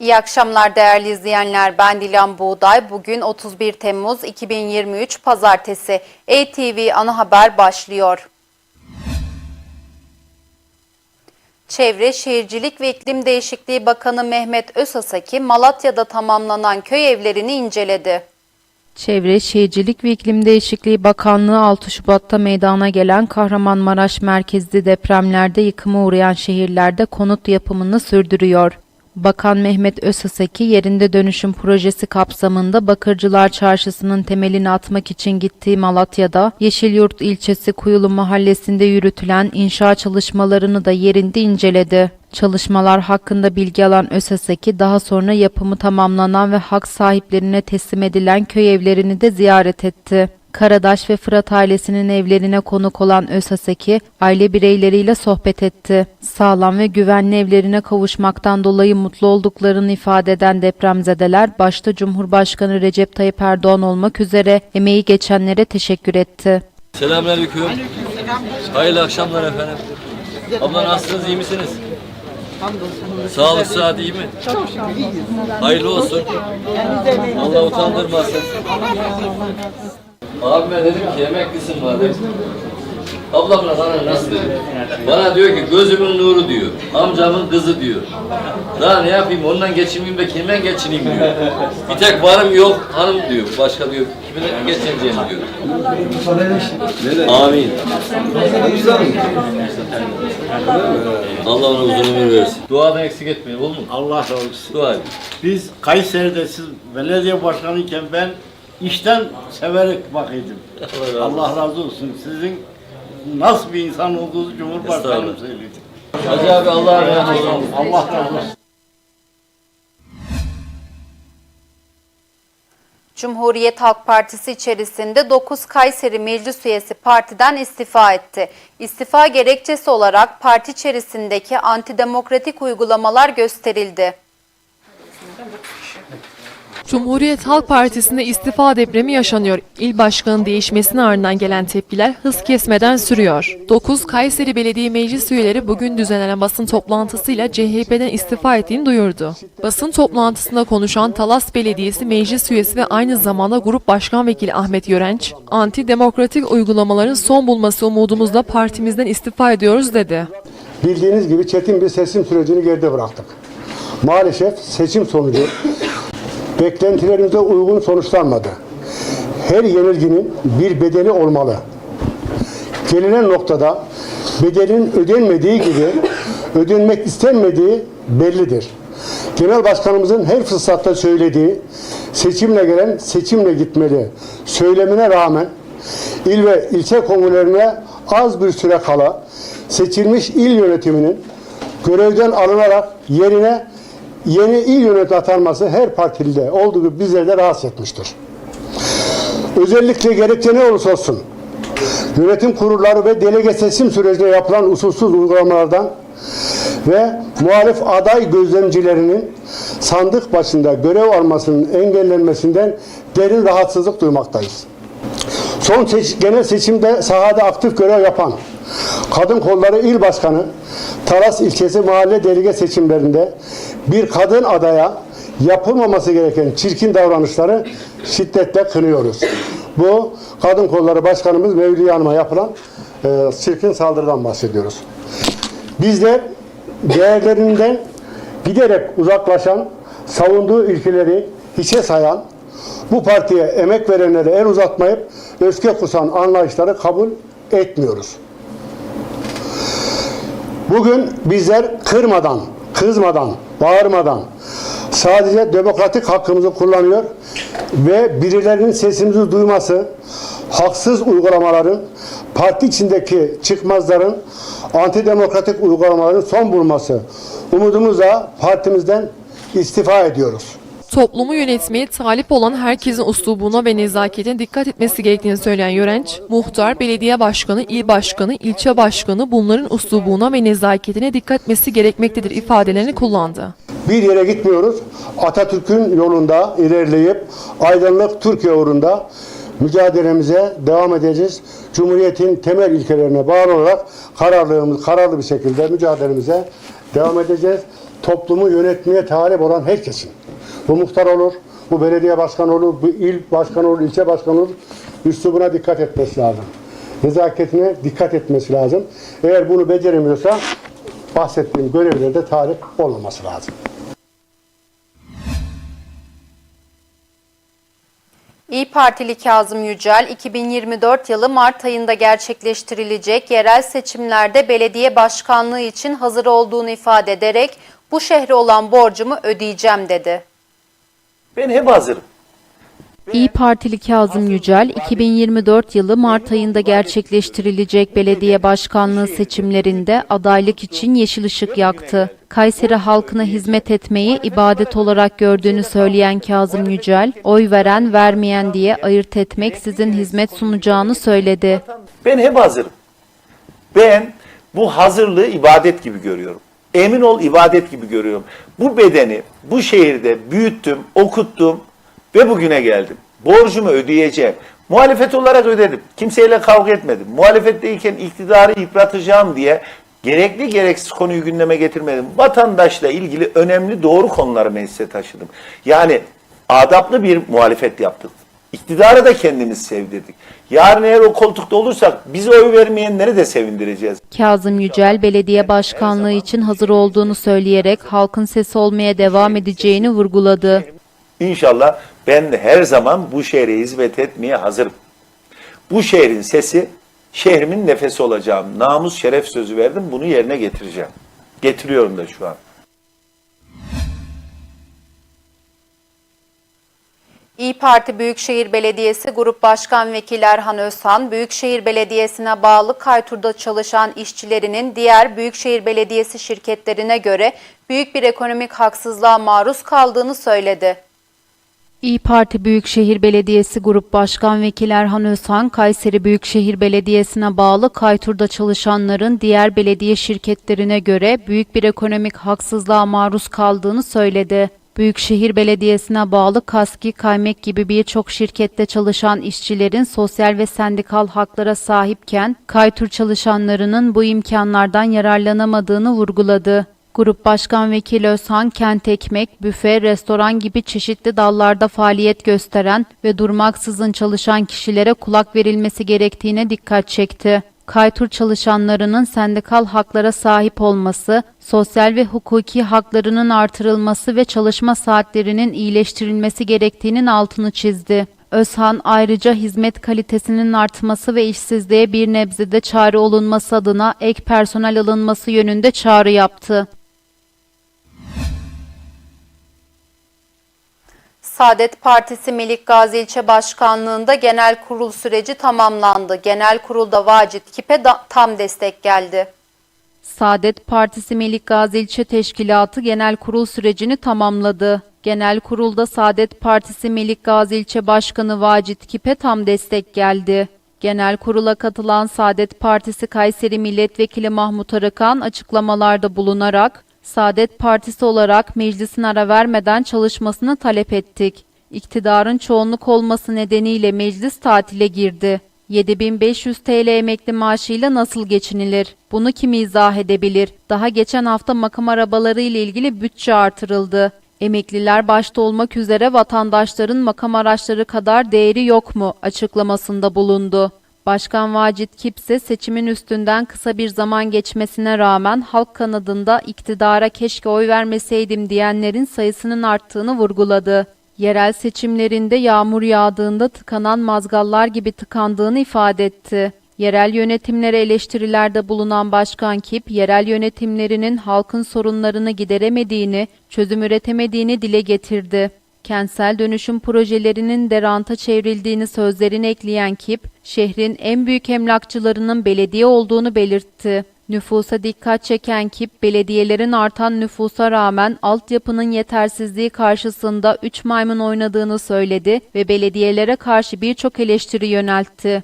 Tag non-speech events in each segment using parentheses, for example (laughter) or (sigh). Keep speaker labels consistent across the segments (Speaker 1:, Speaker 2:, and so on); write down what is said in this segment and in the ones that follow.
Speaker 1: İyi akşamlar değerli izleyenler. Ben Dilan Buğday. Bugün 31 Temmuz 2023 Pazartesi. ATV Ana Haber başlıyor. Çevre, Şehircilik ve İklim Değişikliği Bakanı Mehmet Özasaki, Malatya'da tamamlanan köy evlerini inceledi.
Speaker 2: Çevre, Şehircilik ve İklim Değişikliği Bakanlığı 6 Şubat'ta meydana gelen Kahramanmaraş merkezli depremlerde yıkıma uğrayan şehirlerde konut yapımını sürdürüyor. Bakan Mehmet Özaseki yerinde dönüşüm projesi kapsamında Bakırcılar Çarşısı'nın temelini atmak için gittiği Malatya'da Yeşilyurt ilçesi Kuyulu mahallesinde yürütülen inşaat çalışmalarını da yerinde inceledi. Çalışmalar hakkında bilgi alan Özaseki daha sonra yapımı tamamlanan ve hak sahiplerine teslim edilen köy evlerini de ziyaret etti. Karadaş ve Fırat ailesinin evlerine konuk olan Özaseki, aile bireyleriyle sohbet etti. Sağlam ve güvenli evlerine kavuşmaktan dolayı mutlu olduklarını ifade eden depremzedeler, başta Cumhurbaşkanı Recep Tayyip Erdoğan olmak üzere emeği geçenlere teşekkür etti.
Speaker 3: Selamünaleyküm. Hayırlı akşamlar efendim. Abla nasılsınız, iyi misiniz? Sağlık, sıhhat iyi mi? Hayırlı olsun. Allah utandırmasın. Abime dedim ki emeklisin var dedim. Ablamla bana nasıl dedim. Bana diyor ki gözümün nuru diyor. Amcamın kızı diyor. Daha ne yapayım ondan geçinmeyeyim de kimden geçineyim diyor. Bir tek varım yok hanım diyor. Başka diyor kiminle geçineceğim diyor. Amin. Allah ona uzun ömür versin. Duadan eksik etmeyin olur mu?
Speaker 4: Allah razı olsun.
Speaker 3: Dua edin.
Speaker 4: Biz Kayseri'de siz belediye başkanıyken ben işten severek bakıyordum. (laughs)
Speaker 3: Allah razı olsun.
Speaker 4: Allah razı olsun. Sizin nasıl bir insan olduğunuzu Cumhurbaşkanım söyledi.
Speaker 3: Hacı abi Allah'a emanet olun.
Speaker 4: Allah razı olsun.
Speaker 1: Cumhuriyet Halk Partisi içerisinde 9 Kayseri Meclis üyesi partiden istifa etti. İstifa gerekçesi olarak parti içerisindeki antidemokratik uygulamalar gösterildi.
Speaker 5: Cumhuriyet Halk Partisi'nde istifa depremi yaşanıyor. İl başkanı değişmesine ardından gelen tepkiler hız kesmeden sürüyor. 9 Kayseri Belediye Meclis üyeleri bugün düzenlenen basın toplantısıyla CHP'den istifa ettiğini duyurdu. Basın toplantısında konuşan Talas Belediyesi Meclis üyesi ve aynı zamanda Grup Başkan Vekili Ahmet Yörenç, antidemokratik uygulamaların son bulması umudumuzla partimizden istifa ediyoruz dedi.
Speaker 6: Bildiğiniz gibi çetin bir seçim sürecini geride bıraktık. Maalesef seçim sonucu beklentilerimize uygun sonuçlanmadı. Her yenilginin bir bedeli olmalı. Gelinen noktada bedelin ödenmediği gibi ödenmek istenmediği bellidir. Genel Başkanımızın her fırsatta söylediği seçimle gelen seçimle gitmeli söylemine rağmen il ve ilçe kongrelerine az bir süre kala seçilmiş il yönetiminin görevden alınarak yerine yeni il yönetimi atanması her partilide olduğu gibi bizleri de rahatsız etmiştir. Özellikle gerekçe ne olursa olsun yönetim kurulları ve delege seçim sürecinde yapılan usulsüz uygulamalardan ve muhalif aday gözlemcilerinin sandık başında görev almasının engellenmesinden derin rahatsızlık duymaktayız. Son seç- genel seçimde sahada aktif görev yapan Kadın Kolları İl Başkanı Talas ilçesi mahalle delege seçimlerinde bir kadın adaya yapılmaması gereken çirkin davranışları şiddetle kınıyoruz. Bu Kadın Kolları Başkanımız Mevliye Hanım'a yapılan e, çirkin saldırıdan bahsediyoruz. Bizler değerlerinden giderek uzaklaşan, savunduğu ilkeleri hiçe sayan, bu partiye emek verenlere el uzatmayıp öfke kusan anlayışları kabul etmiyoruz. Bugün bizler kırmadan, kızmadan, bağırmadan sadece demokratik hakkımızı kullanıyor ve birilerinin sesimizi duyması, haksız uygulamaların, parti içindeki çıkmazların, antidemokratik uygulamaların son bulması umudumuzla partimizden istifa ediyoruz.
Speaker 5: Toplumu yönetmeye talip olan herkesin uslubuna ve nezaketine dikkat etmesi gerektiğini söyleyen Yörenç, muhtar, belediye başkanı, il başkanı, ilçe başkanı bunların uslubuna ve nezaketine dikkat etmesi gerekmektedir ifadelerini kullandı.
Speaker 6: Bir yere gitmiyoruz. Atatürk'ün yolunda ilerleyip aydınlık Türkiye uğrunda mücadelemize devam edeceğiz. Cumhuriyetin temel ilkelerine bağlı olarak kararlılığımız kararlı bir şekilde mücadelemize Devam edeceğiz. Toplumu yönetmeye talip olan herkesin. Bu muhtar olur, bu belediye başkanı olur, bu il başkanı olur, ilçe başkanı olur. Üslubuna dikkat etmesi lazım. Nezaketine dikkat etmesi lazım. Eğer bunu beceremiyorsa bahsettiğim görevlerde talip olmaması lazım.
Speaker 1: İyi Partili Kazım Yücel, 2024 yılı Mart ayında gerçekleştirilecek yerel seçimlerde belediye başkanlığı için hazır olduğunu ifade ederek bu şehre olan borcumu ödeyeceğim dedi.
Speaker 7: Ben hep hazırım.
Speaker 2: İyi Partili Kazım Yücel, 2024 yılı Mart ayında gerçekleştirilecek belediye başkanlığı seçimlerinde adaylık için yeşil ışık yaktı. Kayseri halkına hizmet etmeyi ibadet olarak gördüğünü söyleyen Kazım Yücel, oy veren vermeyen diye ayırt etmek sizin hizmet sunacağını söyledi.
Speaker 7: Ben hep hazırım. Ben bu hazırlığı ibadet gibi görüyorum. Emin ol ibadet gibi görüyorum. Bu bedeni bu şehirde büyüttüm, okuttum ve bugüne geldim. Borcumu ödeyeceğim. Muhalefet olarak ödedim. Kimseyle kavga etmedim. Muhalefetteyken iktidarı yıpratacağım diye gerekli gereksiz konuyu gündeme getirmedim. Vatandaşla ilgili önemli doğru konuları meclise taşıdım. Yani adaplı bir muhalefet yaptık. İktidarı da kendimiz sevdirdik. Yarın eğer o koltukta olursak bize oy vermeyenleri de sevindireceğiz.
Speaker 2: Kazım Yücel, belediye başkanlığı için hazır olduğunu söyleyerek halkın sesi olmaya devam edeceğini vurguladı.
Speaker 7: İnşallah ben de her zaman bu şehre hizmet etmeye hazırım. Bu şehrin sesi, şehrimin nefesi olacağım. Namus şeref sözü verdim, bunu yerine getireceğim. Getiriyorum da şu an.
Speaker 1: İyi Parti Büyükşehir Belediyesi Grup Başkan Vekili Erhan Özhan, Büyükşehir Belediyesi'ne bağlı Kaytur'da çalışan işçilerinin diğer Büyükşehir Belediyesi şirketlerine göre büyük bir ekonomik haksızlığa maruz kaldığını söyledi.
Speaker 2: İyi Parti Büyükşehir Belediyesi Grup Başkan Vekili Erhan Özhan, Kayseri Büyükşehir Belediyesi'ne bağlı Kaytur'da çalışanların diğer belediye şirketlerine göre büyük bir ekonomik haksızlığa maruz kaldığını söyledi. Büyükşehir Belediyesi'ne bağlı Kaski, Kaymek gibi birçok şirkette çalışan işçilerin sosyal ve sendikal haklara sahipken, Kaytur çalışanlarının bu imkanlardan yararlanamadığını vurguladı. Grup Başkan Vekili Özhan, kent ekmek, büfe, restoran gibi çeşitli dallarda faaliyet gösteren ve durmaksızın çalışan kişilere kulak verilmesi gerektiğine dikkat çekti. Kaytur çalışanlarının sendikal haklara sahip olması, sosyal ve hukuki haklarının artırılması ve çalışma saatlerinin iyileştirilmesi gerektiğinin altını çizdi. Özhan ayrıca hizmet kalitesinin artması ve işsizliğe bir nebzede çare olunması adına ek personel alınması yönünde çağrı yaptı.
Speaker 1: Saadet Partisi Melik Gazi İlçe Başkanlığı'nda genel kurul süreci tamamlandı. Genel kurulda Vacit Kip'e tam destek geldi.
Speaker 2: Saadet Partisi Melik Gazi İlçe Teşkilatı genel kurul sürecini tamamladı. Genel kurulda Saadet Partisi Melik Gazi İlçe Başkanı Vacit Kip'e tam destek geldi. Genel kurula katılan Saadet Partisi Kayseri Milletvekili Mahmut Arıkan açıklamalarda bulunarak Saadet Partisi olarak meclisin ara vermeden çalışmasını talep ettik. İktidarın çoğunluk olması nedeniyle meclis tatile girdi. 7500 TL emekli maaşıyla nasıl geçinilir? Bunu kim izah edebilir? Daha geçen hafta makam arabaları ile ilgili bütçe artırıldı. Emekliler başta olmak üzere vatandaşların makam araçları kadar değeri yok mu açıklamasında bulundu. Başkan Vacit Kip ise seçimin üstünden kısa bir zaman geçmesine rağmen halk kanadında iktidara keşke oy vermeseydim diyenlerin sayısının arttığını vurguladı. Yerel seçimlerinde yağmur yağdığında tıkanan mazgallar gibi tıkandığını ifade etti. Yerel yönetimlere eleştirilerde bulunan Başkan Kip, yerel yönetimlerinin halkın sorunlarını gideremediğini, çözüm üretemediğini dile getirdi. Kentsel dönüşüm projelerinin de ranta çevrildiğini sözlerine ekleyen Kip, şehrin en büyük emlakçılarının belediye olduğunu belirtti. Nüfusa dikkat çeken Kip, belediyelerin artan nüfusa rağmen altyapının yetersizliği karşısında 3 maymun oynadığını söyledi ve belediyelere karşı birçok eleştiri yöneltti.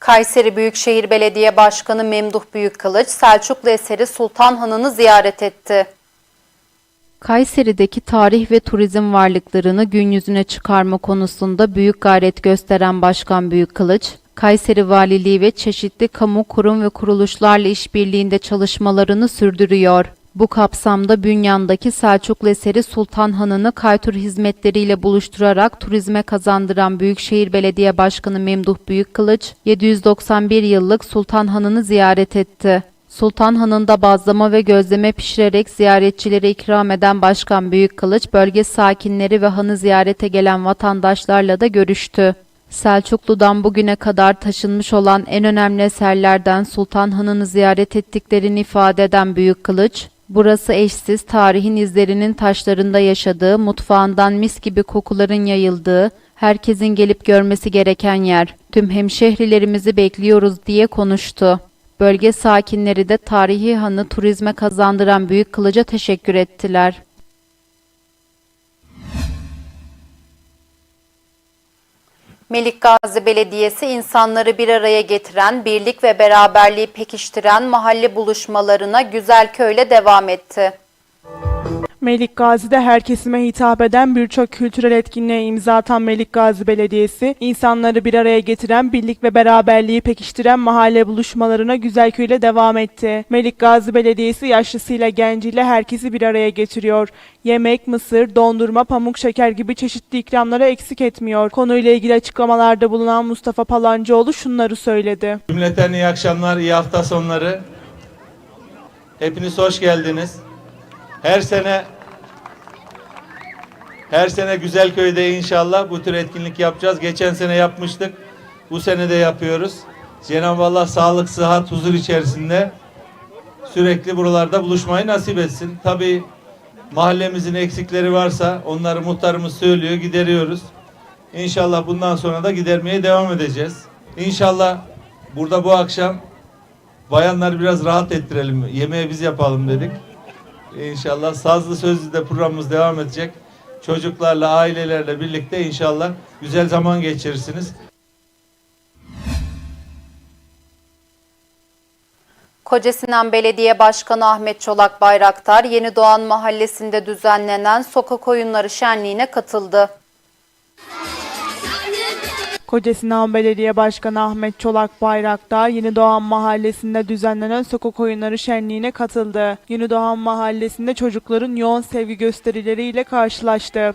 Speaker 1: Kayseri Büyükşehir Belediye Başkanı Memduh Büyükkılıç, Selçuklu eseri Sultan Hanı'nı ziyaret etti.
Speaker 2: Kayseri'deki tarih ve turizm varlıklarını gün yüzüne çıkarma konusunda büyük gayret gösteren Başkan Büyükkılıç, Kayseri Valiliği ve çeşitli kamu kurum ve kuruluşlarla işbirliğinde çalışmalarını sürdürüyor. Bu kapsamda Bünyan'daki Selçuklu eseri Sultan Hanı'nı kaytur hizmetleriyle buluşturarak turizme kazandıran Büyükşehir Belediye Başkanı Memduh Büyükkılıç, 791 yıllık Sultan Hanı'nı ziyaret etti. Sultan Hanı'nda bazlama ve gözleme pişirerek ziyaretçilere ikram eden Başkan Büyükkılıç, bölge sakinleri ve hanı ziyarete gelen vatandaşlarla da görüştü. Selçuklu'dan bugüne kadar taşınmış olan en önemli eserlerden Sultan Hanı'nı ziyaret ettiklerini ifade eden Büyük Kılıç, burası eşsiz tarihin izlerinin taşlarında yaşadığı, mutfağından mis gibi kokuların yayıldığı, herkesin gelip görmesi gereken yer. Tüm hemşehrilerimizi bekliyoruz diye konuştu. Bölge sakinleri de tarihi hanı turizme kazandıran Büyük Kılıç'a teşekkür ettiler.
Speaker 1: Melikgazi Belediyesi insanları bir araya getiren, birlik ve beraberliği pekiştiren mahalle buluşmalarına Güzelköy'le devam etti.
Speaker 8: Melik Gazi'de her kesime hitap eden birçok kültürel etkinliğe imza atan Melik Gazi Belediyesi, insanları bir araya getiren, birlik ve beraberliği pekiştiren mahalle buluşmalarına Güzelköy'le devam etti. Melik Gazi Belediyesi yaşlısıyla genciyle herkesi bir araya getiriyor. Yemek, mısır, dondurma, pamuk şeker gibi çeşitli ikramları eksik etmiyor. Konuyla ilgili açıklamalarda bulunan Mustafa Palancıoğlu şunları söyledi.
Speaker 9: Cümleten iyi akşamlar, iyi hafta sonları. Hepiniz hoş geldiniz. Her sene her sene Güzelköy'de inşallah bu tür etkinlik yapacağız. Geçen sene yapmıştık. Bu sene de yapıyoruz. Cenab-ı Allah sağlık, sıhhat, huzur içerisinde sürekli buralarda buluşmayı nasip etsin. Tabii mahallemizin eksikleri varsa onları muhtarımız söylüyor, gideriyoruz. İnşallah bundan sonra da gidermeye devam edeceğiz. İnşallah burada bu akşam bayanları biraz rahat ettirelim. Yemeği biz yapalım dedik. İnşallah sazlı sözlü de programımız devam edecek. Çocuklarla, ailelerle birlikte inşallah güzel zaman geçirirsiniz.
Speaker 1: Kocasinan Belediye Başkanı Ahmet Çolak Bayraktar, Yeni Doğan Mahallesi'nde düzenlenen sokak oyunları şenliğine katıldı.
Speaker 8: Kocasinan Belediye Başkanı Ahmet Çolak Bayraktar, Yeni Doğan Mahallesi'nde düzenlenen sokak oyunları şenliğine katıldı. Yeni Doğan Mahallesi'nde çocukların yoğun sevgi gösterileriyle karşılaştı.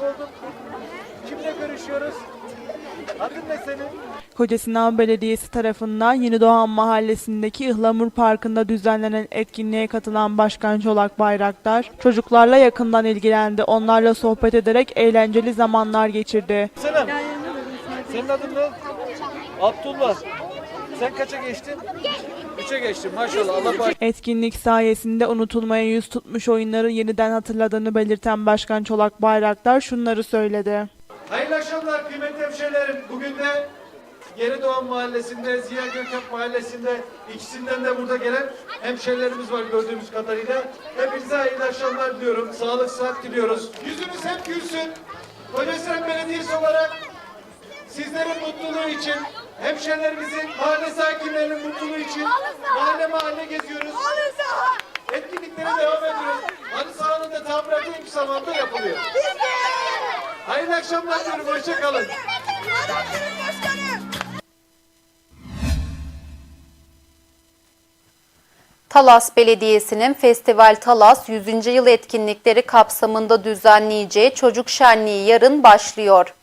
Speaker 10: Oldun? Kimle görüşüyoruz? Adın ne senin?
Speaker 8: Kocasinan Belediyesi tarafından Yeni Doğan Mahallesi'ndeki Ihlamur Parkı'nda düzenlenen etkinliğe katılan Başkan Çolak Bayraktar, çocuklarla yakından ilgilendi. Onlarla sohbet ederek eğlenceli zamanlar geçirdi.
Speaker 10: Selam. Senin adın ne? Abdullah. Sen kaça geçtin? Üçe geçtim maşallah. Allah bağış.
Speaker 8: Etkinlik sayesinde unutulmaya yüz tutmuş oyunları yeniden hatırladığını belirten Başkan Çolak Bayraktar şunları söyledi.
Speaker 10: Hayırlı akşamlar kıymetli hemşehrilerim. Bugün de Yeni Doğan Mahallesi'nde, Ziya Gökalp Mahallesi'nde ikisinden de burada gelen hemşehrilerimiz var gördüğümüz kadarıyla. Hepinize hayırlı akşamlar diliyorum. Sağlık, sıhhat diliyoruz. Yüzünüz hep gülsün. Kocasinan Belediyesi olarak sizlerin mutluluğu için, hemşehrilerimizin, mahalle sakinlerinin mutluluğu için mahalle mahalle geziyoruz. Etkinliklere devam ediyoruz. Halı sahanın da tamiratı kısa zamanda yapılıyor. Hayırlı akşamlar diyorum. Hoşça kalın.
Speaker 1: Talas Belediyesi'nin Festival Talas 100. yıl etkinlikleri kapsamında düzenleyeceği çocuk şenliği yarın başlıyor.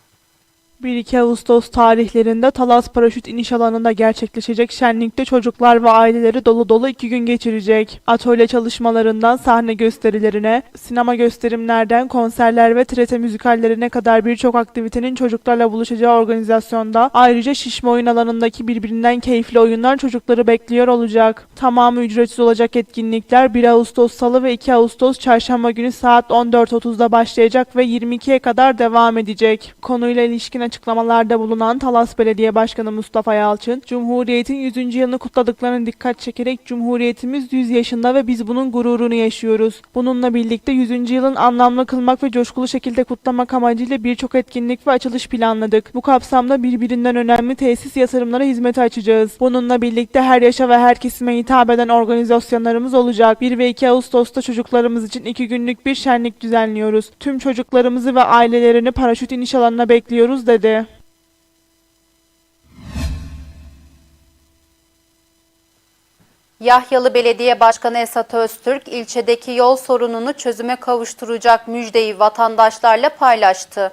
Speaker 8: 1-2 Ağustos tarihlerinde Talas Paraşüt iniş alanında gerçekleşecek şenlikte çocuklar ve aileleri dolu dolu iki gün geçirecek. Atölye çalışmalarından sahne gösterilerine, sinema gösterimlerden konserler ve TRT müzikallerine kadar birçok aktivitenin çocuklarla buluşacağı organizasyonda ayrıca şişme oyun alanındaki birbirinden keyifli oyunlar çocukları bekliyor olacak. Tamamı ücretsiz olacak etkinlikler 1 Ağustos Salı ve 2 Ağustos Çarşamba günü saat 14.30'da başlayacak ve 22'ye kadar devam edecek. Konuyla ilişkin açıklamalarda bulunan Talas Belediye Başkanı Mustafa Yalçın, Cumhuriyet'in 100. yılını kutladıklarına dikkat çekerek Cumhuriyetimiz 100 yaşında ve biz bunun gururunu yaşıyoruz. Bununla birlikte 100. yılın anlamlı kılmak ve coşkulu şekilde kutlamak amacıyla birçok etkinlik ve açılış planladık. Bu kapsamda birbirinden önemli tesis yatırımlara hizmete açacağız. Bununla birlikte her yaşa ve her kesime hitap eden organizasyonlarımız olacak. 1 ve 2 Ağustos'ta çocuklarımız için 2 günlük bir şenlik düzenliyoruz. Tüm çocuklarımızı ve ailelerini paraşüt iniş alanına bekliyoruz dedi.
Speaker 1: Yahyalı Belediye Başkanı Esat Öztürk ilçedeki yol sorununu çözüme kavuşturacak müjdeyi vatandaşlarla paylaştı.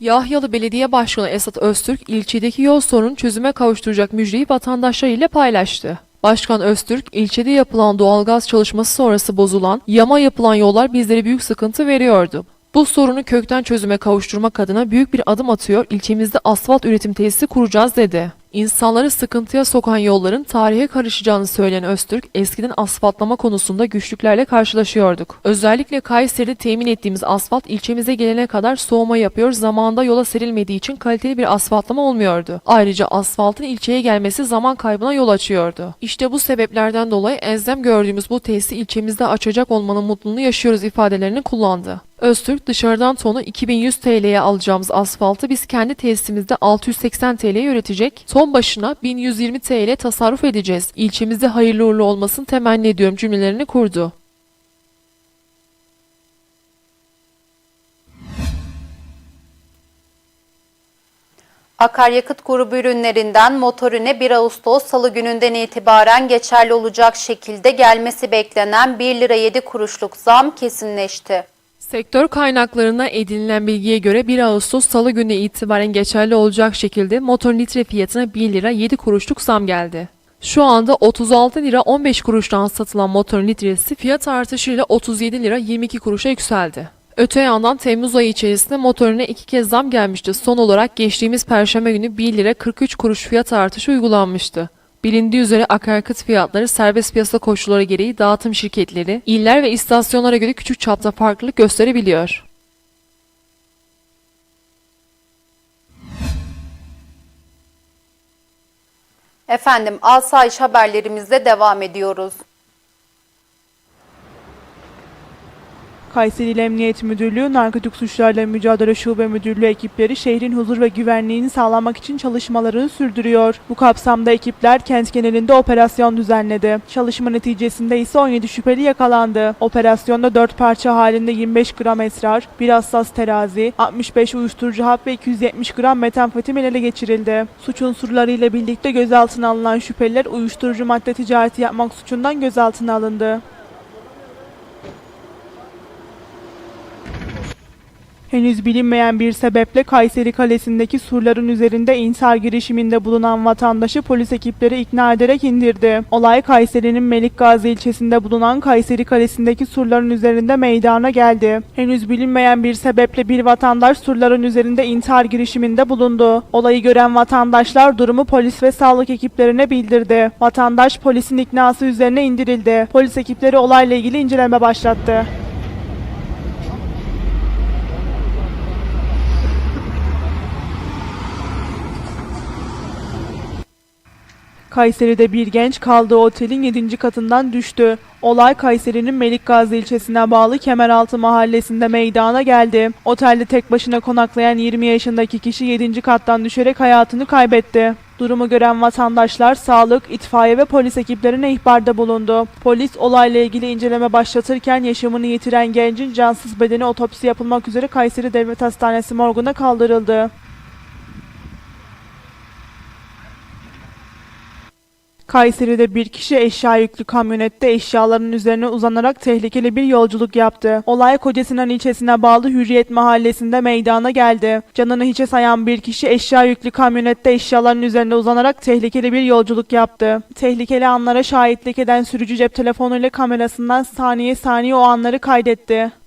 Speaker 5: Yahyalı Belediye Başkanı Esat Öztürk ilçedeki yol sorununu çözüme kavuşturacak müjdeyi vatandaşlarıyla paylaştı. Başkan Öztürk, ilçede yapılan doğalgaz çalışması sonrası bozulan, yama yapılan yollar bizlere büyük sıkıntı veriyordu. Bu sorunu kökten çözüme kavuşturmak adına büyük bir adım atıyor, ilçemizde asfalt üretim tesisi kuracağız dedi. İnsanları sıkıntıya sokan yolların tarihe karışacağını söyleyen Öztürk, eskiden asfaltlama konusunda güçlüklerle karşılaşıyorduk. Özellikle Kayseri'de temin ettiğimiz asfalt ilçemize gelene kadar soğuma yapıyor, zamanında yola serilmediği için kaliteli bir asfaltlama olmuyordu. Ayrıca asfaltın ilçeye gelmesi zaman kaybına yol açıyordu. İşte bu sebeplerden dolayı elzem gördüğümüz bu tesisi ilçemizde açacak olmanın mutluluğunu yaşıyoruz ifadelerini kullandı. Öztürk dışarıdan tonu 2100 TL'ye alacağımız asfaltı biz kendi tesisimizde 680 TL'ye üretecek, ton başına 1120 TL tasarruf edeceğiz. İlçemizde hayırlı uğurlu olmasını temenni ediyorum cümlelerini kurdu.
Speaker 1: Akaryakıt grubu ürünlerinden motorine 1 Ağustos Salı gününden itibaren geçerli olacak şekilde gelmesi beklenen 1 lira 7 kuruşluk zam kesinleşti.
Speaker 5: Sektör kaynaklarına edinilen bilgiye göre 1 Ağustos Salı günü itibaren geçerli olacak şekilde motor litre fiyatına 1 lira 7 kuruşluk zam geldi. Şu anda 36 lira 15 kuruştan satılan motor litresi fiyat artışıyla 37 lira 22 kuruşa yükseldi. Öte yandan Temmuz ayı içerisinde motorine iki kez zam gelmişti. Son olarak geçtiğimiz Perşembe günü 1 lira 43 kuruş fiyat artışı uygulanmıştı. Bilindiği üzere akaryakıt fiyatları serbest piyasa koşulları gereği dağıtım şirketleri, iller ve istasyonlara göre küçük çapta farklılık gösterebiliyor.
Speaker 1: Efendim asayiş haberlerimizle devam ediyoruz.
Speaker 8: Kayseri Emniyet Müdürlüğü, Narkotik Suçlarla Mücadele Şube Müdürlüğü ekipleri şehrin huzur ve güvenliğini sağlamak için çalışmalarını sürdürüyor. Bu kapsamda ekipler kent genelinde operasyon düzenledi. Çalışma neticesinde ise 17 şüpheli yakalandı. Operasyonda 4 parça halinde 25 gram esrar, bir hassas terazi, 65 uyuşturucu hap ve 270 gram metamfetamin ele geçirildi. Suç unsurlarıyla birlikte gözaltına alınan şüpheliler uyuşturucu madde ticareti yapmak suçundan gözaltına alındı. Henüz bilinmeyen bir sebeple Kayseri Kalesi'ndeki surların üzerinde intihar girişiminde bulunan vatandaşı polis ekipleri ikna ederek indirdi. Olay Kayseri'nin Melikgazi ilçesinde bulunan Kayseri Kalesi'ndeki surların üzerinde meydana geldi. Henüz bilinmeyen bir sebeple bir vatandaş surların üzerinde intihar girişiminde bulundu. Olayı gören vatandaşlar durumu polis ve sağlık ekiplerine bildirdi. Vatandaş polisin iknası üzerine indirildi. Polis ekipleri olayla ilgili inceleme başlattı. Kayseri'de bir genç kaldığı otelin 7. katından düştü. Olay Kayseri'nin Melikgazi ilçesine bağlı Kemeraltı mahallesinde meydana geldi. Otelde tek başına konaklayan 20 yaşındaki kişi 7. kattan düşerek hayatını kaybetti. Durumu gören vatandaşlar sağlık, itfaiye ve polis ekiplerine ihbarda bulundu. Polis olayla ilgili inceleme başlatırken yaşamını yitiren gencin cansız bedeni otopsi yapılmak üzere Kayseri Devlet Hastanesi morguna kaldırıldı. Kayseri'de bir kişi eşya yüklü kamyonette eşyaların üzerine uzanarak tehlikeli bir yolculuk yaptı. Olay Kocasinan ilçesine bağlı Hürriyet mahallesinde meydana geldi. Canını hiçe sayan bir kişi eşya yüklü kamyonette eşyaların üzerine uzanarak tehlikeli bir yolculuk yaptı. Tehlikeli anlara şahitlik eden sürücü cep telefonuyla kamerasından saniye saniye o anları kaydetti.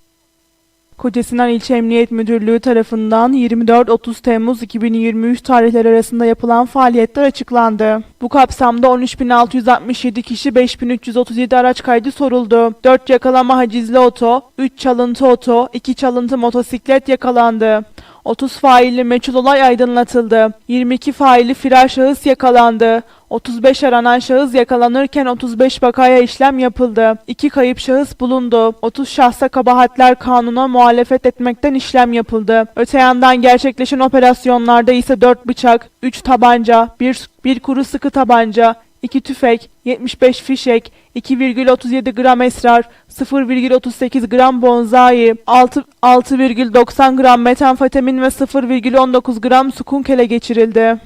Speaker 8: Kocasinan İlçe Emniyet Müdürlüğü tarafından 24-30 Temmuz 2023 tarihleri arasında yapılan faaliyetler açıklandı. Bu kapsamda 13.667 kişi 5.337 araç kaydı soruldu. 4 yakalama hacizli oto, 3 çalıntı oto, 2 çalıntı motosiklet yakalandı. 30 failli meçhul olay aydınlatıldı. 22 failli firar şahıs yakalandı. 35 aranan şahıs yakalanırken 35 vakaya işlem yapıldı. 2 kayıp şahıs bulundu. 30 şahsa kabahatler kanuna muhalefet etmekten işlem yapıldı. Öte yandan gerçekleşen operasyonlarda ise 4 bıçak, 3 tabanca, 1, bir kuru sıkı tabanca, 2 tüfek, 75 fişek, 2,37 gram esrar, 0,38 gram bonzai, 6 6,90 gram metamfetamin ve 0,19 gram sukunk ele geçirildi.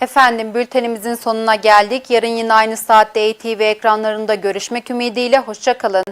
Speaker 1: Efendim bültenimizin sonuna geldik. Yarın yine aynı saatte ATV ekranlarında görüşmek ümidiyle. Hoşçakalın.